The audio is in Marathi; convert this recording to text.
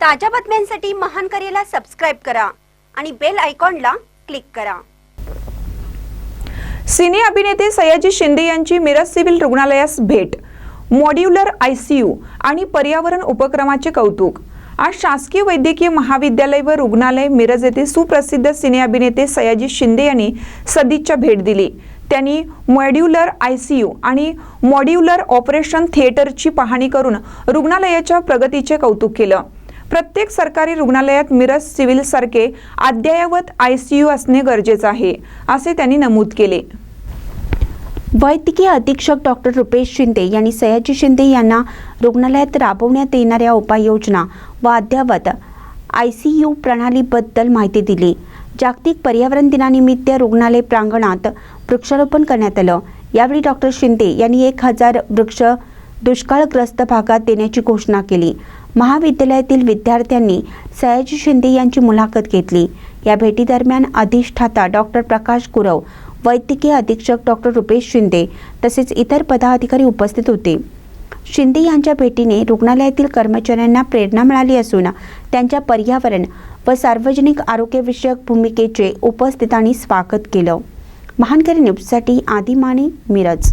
ताज्या बातम्यांसाठी महान करेला सबस्क्राईब करा आणि बेल आयकॉनला क्लिक करा. सिने अभिनेते सयाजी शिंदे यांची मिरज सिव्हिल रुग्णालयास भेट मॉड्युलर आयसीयू आणि पर्यावरण उपक्रमाचे कौतुक. आज शासकीय वैद्यकीय महाविद्यालय व रुग्णालय मिरज येथे सुप्रसिद्ध सिने अभिनेते सयाजी शिंदे यांनी सदिच्छा भेट दिली. त्यांनी मॉड्युलर आयसीयू आणि मॉड्युलर ऑपरेशन थिएटरची पाहणी करून रुग्णालयाच्या प्रगतीचे कौतुक केलं. प्रत्येक सरकारी रुग्णालयात मिरज सिव्हिल सारखे अद्ययावत आयसीयू असणे गरजेचं आहे असे त्यांनी नमूद केले. वैद्यकीय अधीक्षक डॉक्टर रुपेश शिंदे यांनी सयाजी शिंदे यांना रुग्णालयात राबवण्यात येणाऱ्या उपाययोजना व अद्ययावत आय सी यू प्रणालीबद्दल माहिती दिली. जागतिक पर्यावरण दिनानिमित्त रुग्णालय प्रांगणात वृक्षारोपण करण्यात आलं. यावेळी डॉक्टर शिंदे यांनी एक हजार वृक्ष दुष्काळग्रस्त भागात देण्याची घोषणा केली. महाविद्यालयातील विद्यार्थ्यांनी सयाजी शिंदे यांची मुलाखत घेतली. या भेटीदरम्यान अधिष्ठाता डॉक्टर प्रकाश गुरव वैद्यकीय अधीक्षक डॉक्टर रुपेश शिंदे तसेच इतर पदाधिकारी उपस्थित होते. शिंदे यांच्या भेटीने रुग्णालयातील कर्मचाऱ्यांना प्रेरणा मिळाली असून त्यांच्या पर्यावरण व सार्वजनिक आरोग्यविषयक भूमिकेचे उपस्थितांनी स्वागत केलं. महानकरी न्यूजसाठी आदिमाने मिरज.